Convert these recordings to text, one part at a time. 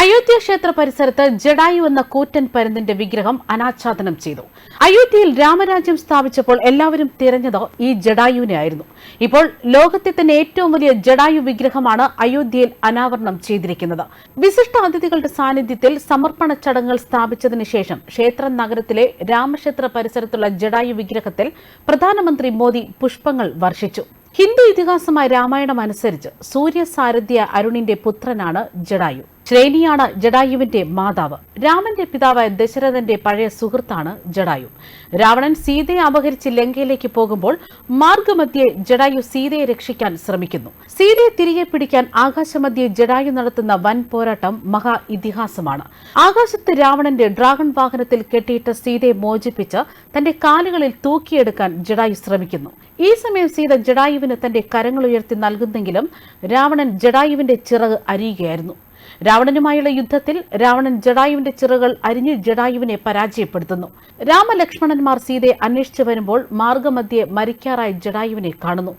അയോധ്യ ക്ഷേത്ര പരിസരത്ത് ജഡായു എന്ന കൂറ്റൻ പരുന്തിന്റെ വിഗ്രഹം അനാച്ഛാദനം ചെയ്തു. അയോധ്യയിൽ രാമരാജ്യം സ്ഥാപിച്ചപ്പോൾ എല്ലാവരും തിരഞ്ഞത് ഈ ജഡായുവിനെ ആയിരുന്നു ഇപ്പോൾ ലോകത്തെ തന്നെ ഏറ്റവും വലിയ ജഡായു വിഗ്രഹമാണ് അയോധ്യയിൽ അനാവരണം ചെയ്തിരിക്കുന്നത്. വിശിഷ്ട അതിഥികളുടെ സാന്നിധ്യത്തിൽ സമർപ്പണ ചടങ്ങുകൾ സ്ഥാപിച്ചതിന് ശേഷം ക്ഷേത്ര നഗരത്തിലെ രാമക്ഷേത്ര പരിസരത്തുള്ള ജഡായു വിഗ്രഹത്തിൽ പ്രധാനമന്ത്രി മോദി പുഷ്പങ്ങൾ വർഷിച്ചു. ഹിന്ദു ഇതിഹാസമായ രാമായണം അനുസരിച്ച് സൂര്യസാരഥ്യ അരുണിന്റെ പുത്രനാണ് ജഡായു. ശ്രേണിയാണ് ജഡായുവിന്റെ മാതാവ്. രാമന്റെ പിതാവായ ദശരഥന്റെ പഴയ സുഹൃത്താണ് ജഡായു. രാവണൻ സീതയെ അപഹരിച്ച് ലങ്കയിലേക്ക് പോകുമ്പോൾ മാർഗമധ്യേ ജഡായു സീതയെ രക്ഷിക്കാൻ ശ്രമിക്കുന്നു. സീതയെ തിരികെ പിടിക്കാൻ ആകാശമധ്യേ ജഡായു നടത്തുന്ന വൻ പോരാട്ടം മഹാ ഇതിഹാസമാണ്. ആകാശത്ത് രാവണന്റെ ഡ്രാഗൺ വാഹനത്തിൽ കെട്ടിയിട്ട സീതയെ മോചിപ്പിച്ച് തന്റെ കാലുകളിൽ തൂക്കിയെടുക്കാൻ ജഡായു ശ്രമിക്കുന്നു. ഈ സമയം സീത ജഡായുവിന് തന്റെ കരങ്ങൾ ഉയർത്തി നൽകുന്നെങ്കിലും രാവണൻ ജഡായുവിന്റെ ചിറക് അരിയുകയായിരുന്നു. രാവണനുമായുള്ള യുദ്ധത്തിൽ രാവണൻ ജഡായുവിന്റെ ചിറകൾ അരിഞ്ഞ് ജഡായുവിനെ പരാജയപ്പെടുത്തുന്നു. രാമലക്ഷ്മണന്മാർ സീതയെ അന്വേഷിച്ചു വരുമ്പോൾ മാർഗമധ്യേ മരിക്കാറായി ജഡായുവിനെ കാണുന്നു.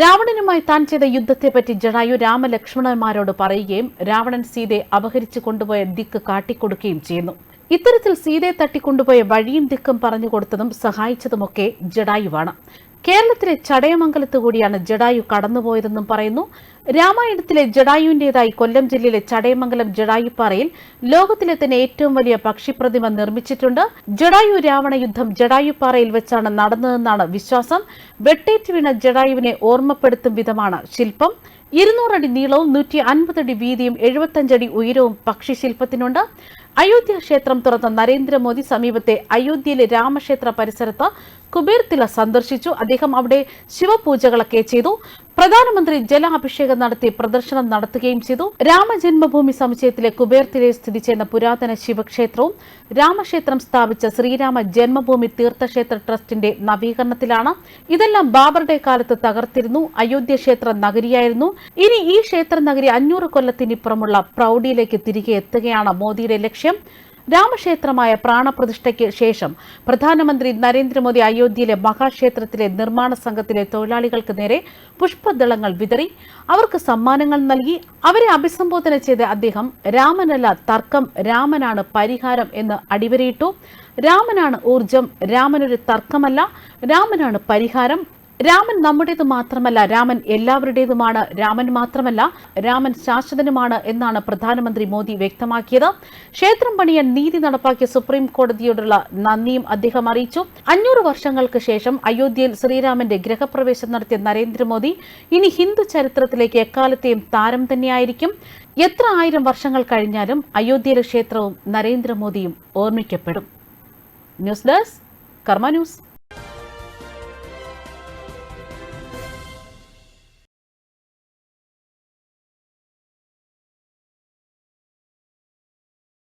രാവണനുമായി താൻ ചെയ്ത യുദ്ധത്തെപ്പറ്റി ജഡായു രാമലക്ഷ്മണന്മാരോട് പറയുകയും രാവണൻ സീതയെ അപഹരിച്ചു കൊണ്ടുപോയ ദിക്ക് കാട്ടിക്കൊടുക്കുകയും ചെയ്യുന്നു. ഇത്തരത്തിൽ സീതയെ തട്ടിക്കൊണ്ടുപോയ വഴിയും ദിക്കും പറഞ്ഞു കൊടുത്തതും സഹായിച്ചതുമൊക്കെ ജഡായുവാണ്. കേരളത്തിലെ ചടയമംഗലത്ത് കൂടിയാണ് ജഡായു കടന്നുപോയതെന്നും പറയുന്നു. രാമായണത്തിലെ ജഡായുവിന്റേതായി കൊല്ലം ജില്ലയിലെ ചടയമംഗലം ജഡായുപ്പാറയിൽ ലോകത്തിലെ തന്നെ ഏറ്റവും വലിയ പക്ഷിപ്രതിമ നിർമ്മിച്ചിട്ടുണ്ട്. ജഡായു രാവണ യുദ്ധം ജഡായുപ്പാറയിൽ വെച്ചാണ് നടന്നതെന്നാണ് വിശ്വാസം. വെട്ടേറ്റ് വീണ ജഡായുവിനെ ഓർമ്മപ്പെടുത്തും വിധമാണ് ശില്പം. ഇരുന്നൂറടി നീളവും നൂറ്റി അൻപതടി വീതിയും എഴുപത്തഞ്ചടി ഉയരവും പക്ഷി പക്ഷിശില്പത്തിനുണ്ട്. അയോധ്യ ക്ഷേത്രം തുറന്ന നരേന്ദ്രമോദി സമീപത്തെ അയോധ്യയിലെ രാമക്ഷേത്ര പരിസരത്ത് കുബേർ തില സന്ദർശിച്ചു. അദ്ദേഹം അവിടെ ശിവപൂജകളൊക്കെ ചെയ്തു. പ്രധാനമന്ത്രി ജലാഭിഷേകം നടത്തി പ്രദർശനം നടത്തുകയും ചെയ്തു. രാമജന്മഭൂമി സമുച്ചയത്തിലെ കുബേർത്തിലെ സ്ഥിതി ചെയ്യുന്ന പുരാതന ശിവക്ഷേത്രവും രാമക്ഷേത്രം സ്ഥാപിച്ച ശ്രീരാമ ജന്മഭൂമി തീർത്ഥക്ഷേത്ര ട്രസ്റ്റിന്റെ നവീകരണത്തിലാണ്. ഇതെല്ലാം ബാബറുടെ കാലത്ത് തകർത്തിരുന്നു. അയോധ്യ ക്ഷേത്ര നഗരിയായിരുന്നു. ഇനി ഈ ക്ഷേത്ര നഗരി അഞ്ഞൂറ് കൊല്ലത്തിനിപ്പുറമുള്ള പ്രൗഢിയിലേക്ക് തിരികെ എത്തുകയാണ് മോദിയുടെ ലക്ഷ്യം. രാമക്ഷേത്രമായ പ്രാണപ്രതിഷ്ഠയ്ക്ക് ശേഷം പ്രധാനമന്ത്രി നരേന്ദ്രമോദി അയോധ്യയിലെ മഹാക്ഷേത്രത്തിലെ നിർമ്മാണ സംഘത്തിലെ തൊഴിലാളികൾക്ക് നേരെ പുഷ്പദളങ്ങൾ വിതറി. അവർക്ക് സമ്മാനങ്ങൾ നൽകി. അവരെ അഭിസംബോധന ചെയ്ത അദ്ദേഹം രാമനല്ല തർക്കം രാമനാണ് പരിഹാരം എന്ന് അടിവരയിട്ടു. രാമനാണ് ഊർജം രാമനൊരു തർക്കമല്ല രാമനാണ് പരിഹാരം രാമൻ നമ്മുടേത് മാത്രമല്ല രാമൻ എല്ലാവരുടേതുമാണ് രാമൻ മാത്രമല്ല രാമൻ ശാശ്വതനുമാണ് എന്നാണ് പ്രധാനമന്ത്രി മോദി വ്യക്തമാക്കിയത്. ക്ഷേത്രം പണിയാൻ നീതി നടപ്പാക്കിയ സുപ്രീം കോടതിയോടുള്ള നന്ദിയും അദ്ദേഹം അറിയിച്ചു. അഞ്ഞൂറ് വർഷങ്ങൾക്ക് ശേഷം അയോധ്യയിൽ ശ്രീരാമന്റെ ഗൃഹപ്രവേശം നടത്തിയ നരേന്ദ്രമോദി ഇനി ഹിന്ദു ചരിത്രത്തിലേക്ക് എക്കാലത്തെയും താരം തന്നെയായിരിക്കും. എത്ര ആയിരം വർഷങ്ങൾ കഴിഞ്ഞാലും അയോധ്യയിലെ ക്ഷേത്രവും നരേന്ദ്രമോദിയും ഓർമ്മിക്കപ്പെടും. News desk Karma news.